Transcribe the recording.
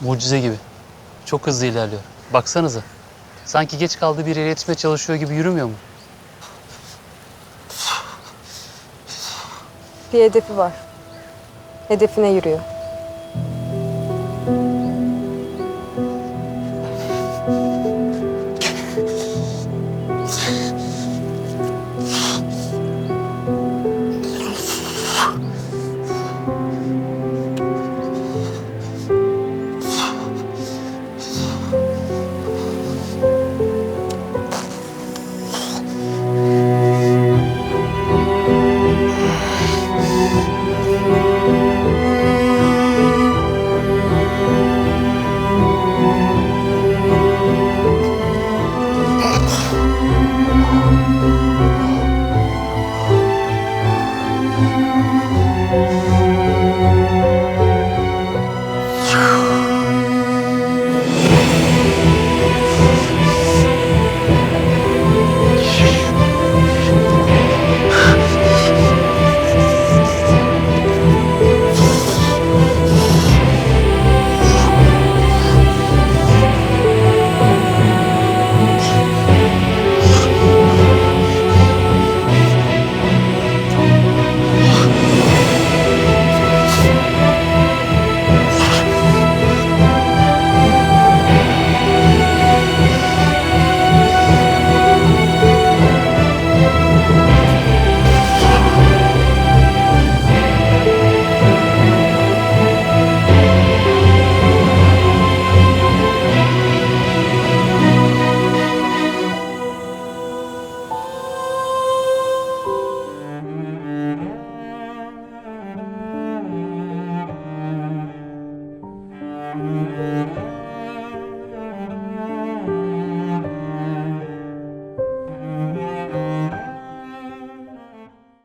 Mucize gibi. Çok hızlı ilerliyor. Baksanıza. Sanki geç kaldığı bir yere yetişmeye çalışıyor gibi yürümüyor mu? Bir hedefi var. Hedefine yürüyor.